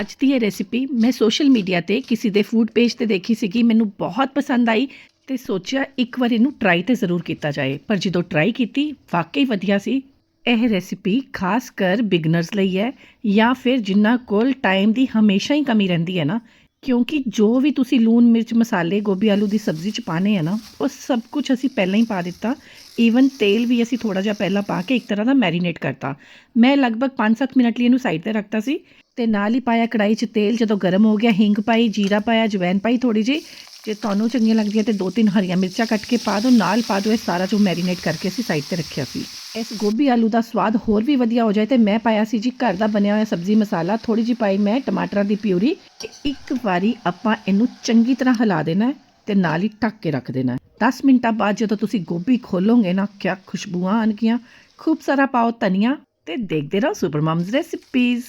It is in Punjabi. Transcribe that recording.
ਅੱਜ ਦੀ ਇਹ ਰੈਸਿਪੀ ਮੈਂ ਸੋਸ਼ਲ ਮੀਡੀਆ ਤੇ ਕਿਸੇ ਦੇ ਫੂਡ ਪੇਜ ਤੇ ਦੇਖੀ ਸੀਗੀ, ਮੈਨੂੰ ਬਹੁਤ ਪਸੰਦ ਆਈ ਤੇ ਸੋਚਿਆ ਇੱਕ ਵਾਰ ਇਹਨੂੰ ਟਰਾਈ ਤੇ ਜ਼ਰੂਰ ਕੀਤਾ ਜਾਏ। ਪਰ ਜਦੋਂ ਟਰਾਈ ਕੀਤੀ, ਵਾਕਈ ਵਧੀਆ ਸੀ। ਇਹ ਰੈਸਿਪੀ ਖਾਸ ਕਰ ਬਿਗਨਰਸ ਲਈ ਹੈ ਜਾਂ ਫਿਰ ਜਿਨ੍ਹਾਂ ਕੋਲ ਟਾਈਮ ਦੀ ਹਮੇਸ਼ਾ ਹੀ ਕਮੀ ਰਹਿੰਦੀ ਹੈ ਨਾ, ਕਿਉਂਕਿ ਜੋ ਵੀ ਤੁਸੀਂ ਲੂਣ, ਮਿਰਚ, ਮਸਾਲੇ, ਗੋਭੀ, ਆਲੂ ਦੀ ਸਬਜ਼ੀ ਚ ਪਾਣੇ ਆ ਨਾ, ਉਹ ਸਭ ਕੁਝ ਅਸੀਂ ਪਹਿਲਾਂ ਹੀ ਪਾ ਦਿੱਤਾ। ਈਵਨ ਤੇਲ ਵੀ ਅਸੀਂ ਥੋੜਾ ਜਿਹਾ ਪਹਿਲਾਂ ਪਾ ਕੇ ਇੱਕ ਤਰ੍ਹਾਂ ਦਾ ਮੈਰੀਨੇਟ ਕਰਤਾ। ਮੈਂ ਲਗਭਗ 5-7 ਮਿੰਟ ਲਈ ਇਹਨੂੰ ਸਾਈਡ ਤੇ ਰੱਖਤਾ ਸੀ। ਤੇ ਨਾਲ ਹੀ ਪਾਇਆ ਕੜਾਈ 'ਚ ਤੇਲ, ਜਦੋਂ ਗਰਮ ਹੋ ਗਿਆ, ਹਿੰਗ ਪਾਈ, ਜੀਰਾ ਪਾਇਆ ਜਵੈਨ ਪਾਈ ਥੋੜੀ ਜਿਹੀ, ਜੇ ਤੁਹਾਨੂੰ ਚੰਗੀਆਂ ਲੱਗਦੀਆਂ ਤੇ ਦੋ ਤਿੰਨ ਹਰੀਆਂ ਮਿਰਚਾਂ ਕੱਟ ਕੇ ਪਾ ਦਿਓ, ਨਾਲ ਪਾ ਦਿਓ ਇਹ ਸਾਰਾ ਜੋ ਮੈਰੀਨੇਟ ਕਰਕੇ ਅਸੀਂ ਸਾਈਡ ਤੇ ਰੱਖਿਆ ਸੀ। ਇਸ ਗੋਭੀ ਆਲੂ ਦਾ ਸਵਾਦ ਹੋਰ ਵੀ ਵਧੀਆ ਹੋ ਜਾਏ ਤੇ ਮੈਂ ਪਾਇਆ ਸੀ ਜੀ ਘਰ ਦਾ ਬਣਿਆ ਹੋਇਆ ਸਬਜ਼ੀ ਮਸਾਲਾ ਥੋੜੀ ਜਿਹੀ ਪਾਈ ਮੈਂ ਟਮਾਟਰਾਂ ਦੀ ਪਿਊਰੀ ਤੇ ਇੱਕ ਵਾਰੀ ਆਪਾਂ ਇਹਨੂੰ ਚੰਗੀ ਤਰ੍ਹਾਂ ਹਿਲਾ ਦੇਣਾ ਤੇ ਨਾਲ ਹੀ ਢੱਕ ਕੇ ਰੱਖ ਦੇਣਾ ਹੈ। 10 ਮਿੰਟਾਂ ਬਾਅਦ ਜਦੋਂ ਤੁਸੀਂ ਗੋਭੀ ਖੋਲੋਗੇ ਨਾ, ਕਿਆ ਖੁਸ਼ਬੂਆਂ ਆਣਗੀਆਂ ਖੂਬ ਸਾਰਾ ਪਾਓ ਧਨੀਆ ਤੇ ਦੇਖਦੇ ਰਹੋ ਸੁਪਰ ਮਮਸ ਰੈਸਿਪੀਜ਼